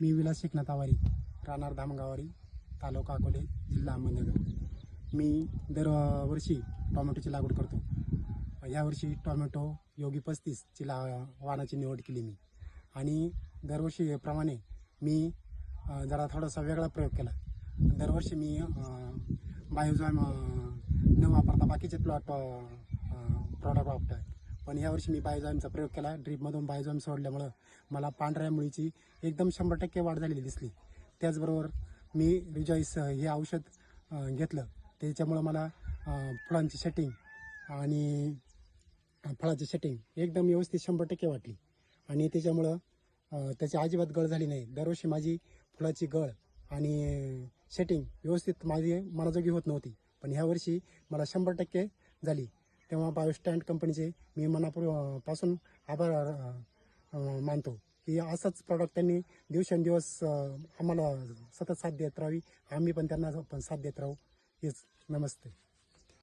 मी विलास एकनाथ आवारी राहणार धामगावारी तालुका अकोले जिल्हा अहमदनगर. मी दरवर्षी टोमॅटोची लागवड करतो. यावर्षी टोमॅटो योगी पस्तीसची ला वाहनाची निवड केली मी. आणि दरवर्षीप्रमाणे मी जरा थोडासा वेगळा प्रयोग केला. दरवर्षी मी बायोजॉम न वापरता बाकीचे प्लॉट प्रॉडक्ट वापरतो पण यावर्षी मी बायोजॉमचा प्रयोग केला. ड्रीपमधून बायोजॉम सोडल्यामुळं मला पांढऱ्या मुळीची एकदम शंभर टक्के वाढ झालेली दिसली. त्याचबरोबर मी रिजॉईस हे औषध घेतलं. त्याच्यामुळं मला फुलांची सेटिंग आणि फळाची सेटिंग एकदम व्यवस्थित शंभर टक्के वाटली. आणि त्याच्यामुळं त्याची अजिबात गळ झाली नाही. दरवर्षी माझी फुलाची गळ आणि सेटिंग व्यवस्थित माझी मनाजोगी होत नव्हती. पण ह्या वर्षी मला शंभर टक्के झाली. तेव्हा बायोस्टँड कंपनीचे मी मनापूरपासून आभार मानतो की असंच प्रॉडक्ट त्यांनी दिवसेंदिवस आम्हाला सतत साथ देत राहावी. आम्ही पण त्यांना पण साथ देत राहू. हेच नमस्ते.